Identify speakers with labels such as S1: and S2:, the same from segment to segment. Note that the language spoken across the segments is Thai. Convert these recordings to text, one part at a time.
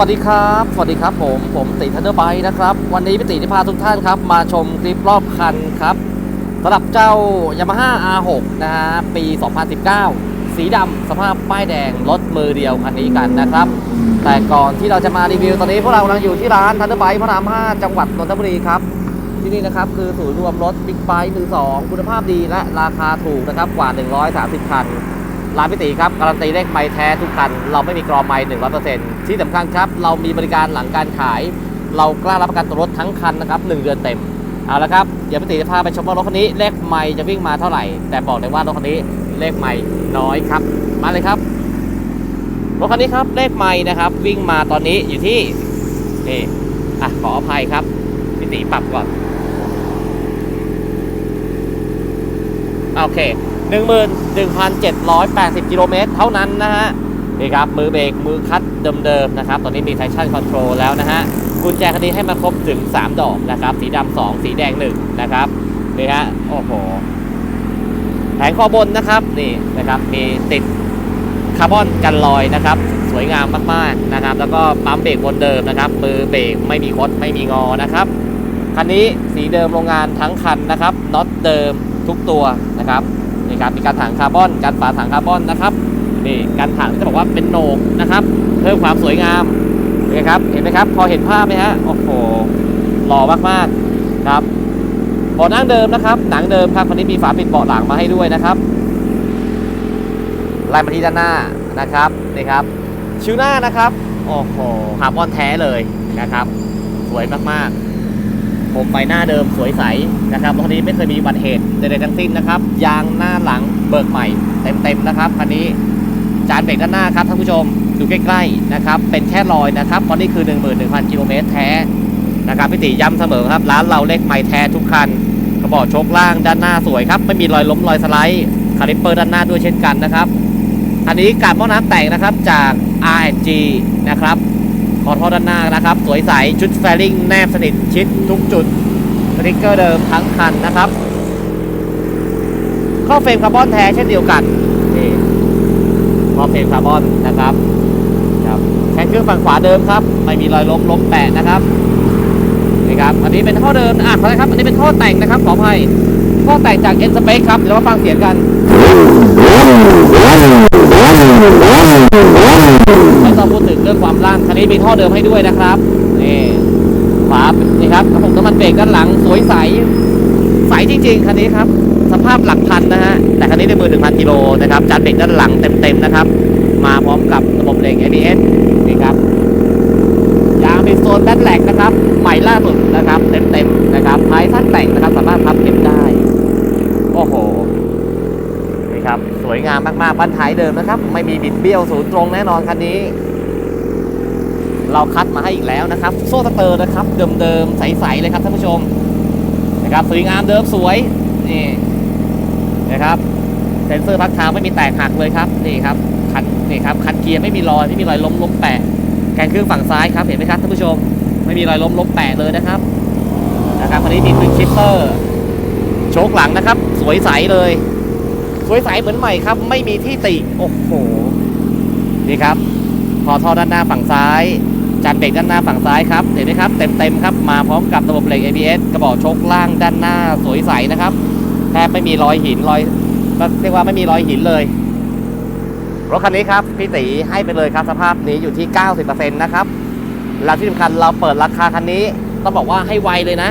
S1: วัสดีครับ สวัสดีครับผมผมติทันเดอร์ไบนะครับ วันนี้พี่ติจะพาทุกท่านครับ มาชมคลิปรอบคันครับสำหรับเจ้า Yamaha R6 นะฮะปี 2019 สีดำสภาพป้ายแดงรถมือเดียวคันนี้กันนะครับ แต่ก่อนที่เราจะมารีวิวตอนนี้พวกเรากำลังอยู่ที่ร้านทันเดอร์ไบพระราม 5 จังหวัดนนทบุรีครับ ที่นี่นะครับคือศูนย์รวมรถบิ๊กไบค์มือสองคุณภาพดีและราคาถูกนะครับกว่า 130 คัน ร้านพิติครับ การันตีเลขไม้แท้ทุกคัน เราไม่มีกรอไม้หนึ่งร้อยเปอร์เซ็นต์ที่สำคัญครับ เรามีบริการหลังการขาย เรากล้ารับประกันตัวรถทั้งคันนะครับหนึ่งเดือนเต็ม เอาละครับ เดี๋ยวพิติจะพาไปชมว่ารถคันนี้เลขไม้จะวิ่งมาเท่าไหร่ แต่บอกเลยว่ารถคันนี้เลขไม้น้อยครับ มาเลยครับ รถคันนี้ครับเลขไม้นะครับ วิ่งมาตอนนี้อยู่ที่นี่อะขออภัยครับพิติปรับก่อนโอเค 11,780 กิโลเมตรเท่านั้นนะฮะนี่ครับ มือเบรกมือคัดเดิมๆนะครับ ตอนนี้มี traction control แล้วนะฮะกุญแจคันนี้ให้มาครบถึง 3 ดอกนะครับ สีดำ2สีแดง 1 นะครับนี่ฮะโอ้โหแผงคอบนนะครับนี่นะครับมีติดคาร์บอนกันรอยนะครับ สวยงามมากๆนะครับ แล้วก็ปั๊มเบรกบนเดิมนะครับ มือเบรกไม่มีคดไม่มีงอนะครับคันนี้สีเดิมโรงงานทั้งคันนะครับน็อตเดิมทุกตัวนะครับ นี่ครับมีการถังคาร์บอนการฝาถังคาร์บอนนะครับนี่การถังจะบอกว่าเป็นโหนกนะครับ เพิ่มความสวยงามนี่ครับเห็นไหมครับ พอเห็นภาพไหมฮะโอ้โหหล่อมากๆครับเบาะนั่งเดิมนะครับ หนังเดิมครับคันนี้มีฝาปิดเบาะหลังมาให้ด้วยนะครับไล่มาที่ด้านหน้านะครับนี่ครับชิวหน้านะครับโอ้โหคาร์บอนแท้เลยนะครับ สวยมากๆ ผมไฟหน้าเดิมสวยใสนะครับรถคันนี้ไม่เคยมีอุบัติเหตุใดๆทั้งสิ้นนะครับ ยางหน้าหลังเบิกใหม่เต็มๆนะครับคันนี้จานเบรกด้านหน้าครับท่านผู้ชมดูใกล้ๆนะครับเป็นแค่รอยนะครับเพราะนี่คือ 11,000 กิโลเมตรแท้นะครับพี่ติย้ำเสมอครับ ร้านเราเลขไม่แท้ทุกคันกระบอกโชคล่างด้านหน้าสวยครับ ไม่มีรอยล้มรอยสไลด์คาลิปเปอร์ด้านหน้าด้วยเช่นกันนะครับ อันนี้การหม้อน้ำแต่งนะครับจาก R&G นะครับ ขอโทษด้านหน้านะครับ สวยใส ชุดแฟลิงแนบสนิทชิดทุกจุดสติ๊กเกอร์เดิมทั้งคันนะครับข้อเฟรมคาร์บอนแท้เช่นเดียวกันนี่ข้อเฟรมคาร์บอนนะครับครับแค่เครื่องฝั่งขวาเดิมครับ ไม่มีรอยล้มล้มแตะนะครับนี่ครับอันนี้เป็นท่อเดิมอะขอโทษครับ อันนี้เป็นท่อแต่งนะครับขออภัย ท่อแต่งจาก N Space ครับ เดี๋ยวเรามาฟังเสียงกันไม่ต้องพูดถึงเรื่องความล่างคันนี้มีท่อเดิมให้ด้วยนะครับนี่ฝานี่ครับกระปุกน้ำมันเบรกด้านหลังสวยใส ใสจริง ๆคันนี้ครับ สภาพหลักพันนะฮะแต่คันนี้ได้มือถึงพันกิโลนะครับจานเบรกด้านหลังเต็มๆนะครับ มาพร้อมกับระบบเบรก ABS นี่ครับยางเป็นโซนแบทแลกนะครับใหม่ล่าสุดนะครับ เต็มๆนะครับท้ายสั้นแต่งนะครับ สามารถพับเก็บได้ โอ้โห นี่ครับ สวยงา มากๆบ้นท้ายเดิมนะครับ ไม่มีบิดเบี้ยวศูนย์ตรงแน่นอนคันนี้ เราคัดมาให้อีกแล้วนะครับ โซ่สเตอร์นะครับ เดิมๆใสๆเลยครับท่านผู้ชมนะครับสวยงามเดิมสวยนี่นะครับเซนเซอร์พักเท้าไม่มีแตกหักเลยครับนี่ครับคันนี่ครับคันเกียร์ไม่มีรอยไม่มีรอยล้มล้มแปะแกนเครื่องฝั่งซ้ายครับเห็นไหมครับท่านผู้ชม ไม่มีรอยล้มล้มแปะเลยนะครับนะครับคันนี้มีเป็นชิปเปอร์โชคหลังนะครับ สวยใสเลย สวยใสเหมือนใหม่ครับ ไม่มีที่ติโอ้โหนี่ครับ พอท่อด้านหน้าฝั่งซ้ายจานเบรกด้านหน้าฝั่งซ้ายครับเห็นไหมครับเต็มๆครับมาพร้อมกับระบบเบรก ABS กระบอกชคล่างด้านหน้าสวยใสนะครับแทบไม่มีรอยหินรอยเรียกว่าไม่มีรอยหินเลยรถคันนี้ครับพี่ตีให้ไปเลยครับสภาพนี้อยู่ที่ 90%นะครับแล้วที่สำคัญเราเปิดราคาคันนี้ต้องบอกว่าให้ไวเลยนะ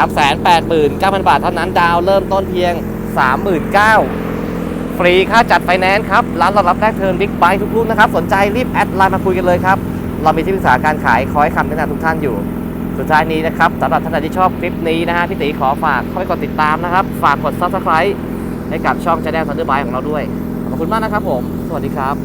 S1: 389,000 บาทเท่านั้นดาวเริ่มต้นเพียง 39,000 ฟรีค่าจัดไฟแนนซ์ครับ ร้านเรารับแรกเทิร์นบิ๊กไบค์ทุกรุ่นนะครับ สนใจรีบแอดไลน์มาคุยกันเลยครับ เรามีที่ปรึกษาการขายคอยคำแนะนำทุกท่านอยู่ สุดท้ายนี้นะครับสำหรับท่านใดที่ชอบคลิปนี้นะฮะพี่ตีขอฝากเข้าไปกดติดตามนะครับ ฝากกด subscribe ให้กับช่องแชนแนลซันเดอร์ไบของเราด้วย ขอบคุณมากนะครับผม สวัสดีครับ